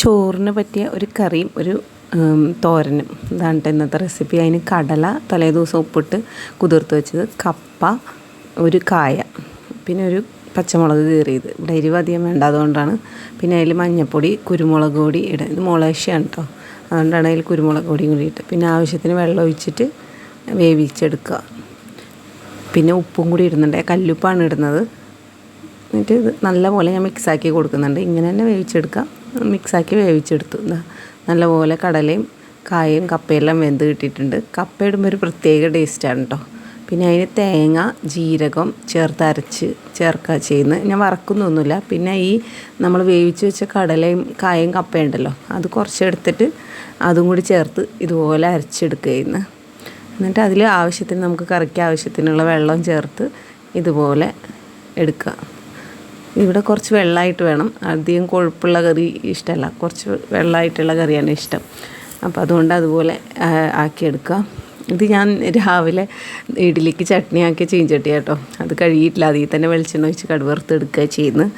ചോറിന് പറ്റിയ ഒരു കറിയും ഒരു തോരനും. ഇതാണ് ഇന്നത്തെ റെസിപ്പി. അതിന് കടല തലേ ദിവസം ഉപ്പിട്ട് കുതിർത്ത് വെച്ചത് കപ്പ ഒരു കായ പിന്നെ ഒരു പച്ചമുളക് കീറിയത്. ഇവിടെ എരിവ് അധികം വേണ്ട അതുകൊണ്ടാണ്. പിന്നെ അതിൽ മഞ്ഞൾപ്പൊടി കുരുമുളക് പൊടി ഇടുക. ഇത് മുളകശയാണ് കേട്ടോ അതുകൊണ്ടാണ് അതിൽ കുരുമുളക് പൊടിയും കൂടി ഇട്ട് പിന്നെ ആവശ്യത്തിന് വെള്ളം ഒഴിച്ചിട്ട് വേവിച്ചെടുക്കുക. പിന്നെ ഉപ്പും കൂടി ഇടുന്നുണ്ട്. കല്ലുപ്പാണ് ഇടുന്നത്. എന്നിട്ട് ഇത് നല്ലപോലെ ഞാൻ മിക്സാക്കി കൊടുക്കുന്നുണ്ട്. ഇങ്ങനെ തന്നെ വേവിച്ചെടുക്കാം മിക്സാക്കി വേവിച്ചെടുത്തു. നല്ലപോലെ കടലയും കായയും കപ്പയെല്ലാം വെന്ത് കിട്ടിയിട്ടുണ്ട്. കപ്പ ഇടുമ്പോൾ ഒരു പ്രത്യേക ടേസ്റ്റാണ് കേട്ടോ പിന്നെ അതിന് തേങ്ങ ജീരകം ചേർത്ത് അരച്ച് ചേർക്കുക ചെയ്യുന്നത് ഞാൻ വറക്കുന്നൊന്നുമില്ല പിന്നെ ഈ നമ്മൾ വേവിച്ച് വെച്ച കടലയും കായയും കപ്പയുണ്ടല്ലോ അത് കുറച്ചെടുത്തിട്ട് അതും കൂടി ചേർത്ത് ഇതുപോലെ അരച്ചെടുക്കുകയെന്ന് എന്നിട്ട് അതിൽ ആവശ്യത്തിന് നമുക്ക് കറിക്ക് ആവശ്യത്തിനുള്ള വെള്ളം ചേർത്ത് ഇതുപോലെ എടുക്കുക ഇവിടെ കുറച്ച് വെള്ളമായിട്ട് വേണം. അധികം കൊഴുപ്പുള്ള കറി ഇഷ്ടമല്ല കുറച്ച് വെള്ളമായിട്ടുള്ള കറിയാണ് ഇഷ്ടം. അപ്പോൾ അതുകൊണ്ട് അതുപോലെ ആക്കിയെടുക്കുക. ഇത് ഞാൻ രാവിലെ ഇഡ്ഡലിക്ക് ചട്നി ആക്കിയ ചീഞ്ചട്ടി കേട്ടോ. അത് കഴുകിയിട്ടില്ല. അതിൽ തന്നെ വെളിച്ചെണ്ണ ഒഴിച്ച് കടുവറുത്തെടുക്കുക ചെയ്യുന്ന.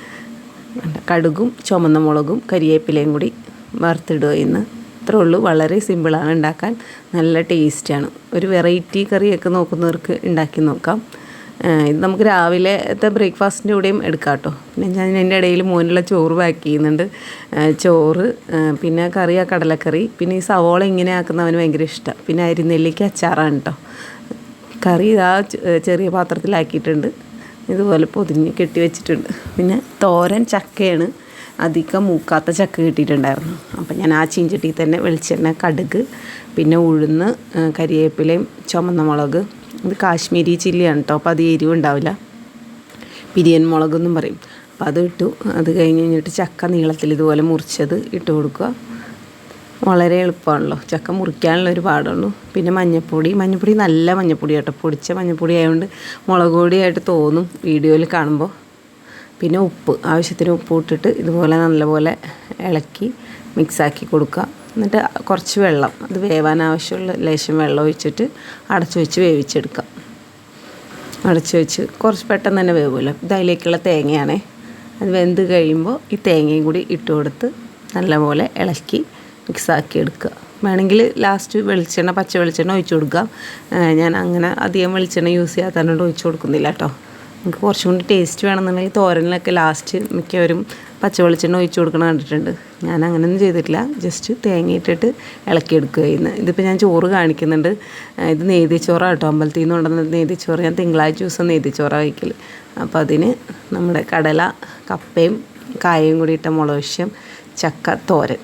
കടുകും ചുമന്ന മുളകും കരിയേപ്പിലയും കൂടി വറുത്തിടുക ഇന്ന് അത്രേ ഉള്ളൂ. വളരെ സിമ്പിളാണ് ഉണ്ടാക്കാൻ. നല്ല ടേസ്റ്റാണ്. ഒരു വെറൈറ്റി കറിയൊക്കെ നോക്കുന്നവർക്ക് ഉണ്ടാക്കി നോക്കാം. ഇത് നമുക്ക് രാവിലത്തെ ബ്രേക്ക്ഫാസ്റ്റിന്റെ കൂടെയും എടുക്കാം കേട്ടോ പിന്നെ ഞാൻ എന്റെ ഇടയിൽ മോനുള്ള ചോറ് പാക്ക് ചെയ്യുന്നുണ്ട്. ചോറ് പിന്നെ കറി ആ കടലക്കറി. പിന്നെ ഈ സവോള ഇങ്ങനെ ആക്കുന്ന അവന് ഭയങ്കര ഇഷ്ടമാണ് പിന്നെ അരിനെല്ലിക്ക് അച്ചാറാണ് കേട്ടോ കറി ചെ- ചെറിയ പാത്രത്തിലാക്കിയിട്ടുണ്ട്. ഇതുപോലെ പൊതിഞ്ഞ് കെട്ടി വെച്ചിട്ടുണ്ട്. പിന്നെ തോരൻ ചക്കയാണ്. അധികം മൂക്കാത്ത ചക്ക കിട്ടിയിട്ടുണ്ടായിരുന്നു. അപ്പം ഞാൻ ആ ചീഞ്ചട്ടിയിൽ തന്നെ വെളിച്ചെണ്ണ കടുക് പിന്നെ ഉഴുന്ന് ആ, കരിവേപ്പിലയും ചുമന്ന മുളക് ഇത് കാശ്മീരി ചില്ലിയാണ് കേട്ടോ അപ്പോൾ അത് എരിവ് ഉണ്ടാവില്ല. പിരിയൻ മുളകെന്നും പറയും. അപ്പോൾ അത് ഇട്ടു. അത് കഴിഞ്ഞ് കഴിഞ്ഞിട്ട് ചക്ക നീളത്തിൽ ഇതുപോലെ മുറിച്ചത് ഇട്ട് കൊടുക്കുക. വളരെ എളുപ്പമാണല്ലോ. ചക്ക മുറിക്കാനുള്ള ഒരു പാടുള്ളൂ. പിന്നെ മഞ്ഞപ്പൊടി. മഞ്ഞൾപ്പൊടി നല്ല മഞ്ഞൾപ്പൊടി കേട്ടോ. പൊടിച്ച മഞ്ഞൾപ്പൊടി ആയതുകൊണ്ട് മുളക് പൊടിയായിട്ട് തോന്നും വീഡിയോയിൽ കാണുമ്പോൾ. പിന്നെ ഉപ്പ്. ആവശ്യത്തിന് ഉപ്പ് ഇട്ടിട്ട് ഇതുപോലെ നല്ലപോലെ ഇളക്കി മിക്സാക്കി കൊടുക്കുക. എന്നിട്ട് കുറച്ച് വെള്ളം അത് വേവാൻ ആവശ്യമുള്ള ലേശം വെള്ളം ഒഴിച്ചിട്ട് അടച്ചു വെച്ച് വേവിച്ചെടുക്കാം. അടച്ചു വെച്ച് കുറച്ച് പെട്ടെന്ന് തന്നെ വേവുമല്ലോ ഇത് അതിലേക്കുള്ള തേങ്ങയാണേ. അത് വെന്ത് കഴിയുമ്പോൾ ഈ തേങ്ങയും കൂടി ഇട്ട് കൊടുത്ത് നല്ലപോലെ ഇളക്കി മിക്സാക്കി എടുക്കുക. വേണമെങ്കിൽ ലാസ്റ്റ് വെളിച്ചെണ്ണ പച്ച വെളിച്ചെണ്ണ ഒഴിച്ചു കൊടുക്കാം. ഞാൻ അങ്ങനെ അധികം വെളിച്ചെണ്ണ യൂസ് ചെയ്യാത്തതുകൊണ്ട് ഒഴിച്ചു കൊടുക്കുന്നില്ല കേട്ടോ നമുക്ക് കുറച്ചും കൂടി ടേസ്റ്റ് വേണമെന്നുണ്ടെങ്കിൽ തോരനിലൊക്കെ ലാസ്റ്റ് മിക്കവരും പച്ച വെളിച്ചെണ്ണ ഒഴിച്ചു കൊടുക്കണ കണ്ടിട്ടുണ്ട്. ഞാൻ അങ്ങനെയൊന്നും ചെയ്തിട്ടില്ല. ജസ്റ്റ് തേങ്ങ ഇട്ടിട്ട് ഇളക്കിയെടുക്കുക ചെയ്യുന്നത് ഇതിപ്പോൾ ഞാൻ ചോറ് കാണിക്കുന്നുണ്ട്. ഇത് നെയ്തിച്ചോറാണ് കേട്ടോ. അമ്പലത്തിൽ നിന്ന് കൊണ്ടുവന്ന നെയ്തിച്ചോറ്. ഞാൻ തിങ്കളാഴ്ച ദിവസം നെയ്തിച്ചോറാണ് കഴിക്കൽ അപ്പോൾ അതിന് നമ്മുടെ കടല കപ്പയും കായയും കൂടി ഇട്ട മുളക് ചക്ക തോരൻ.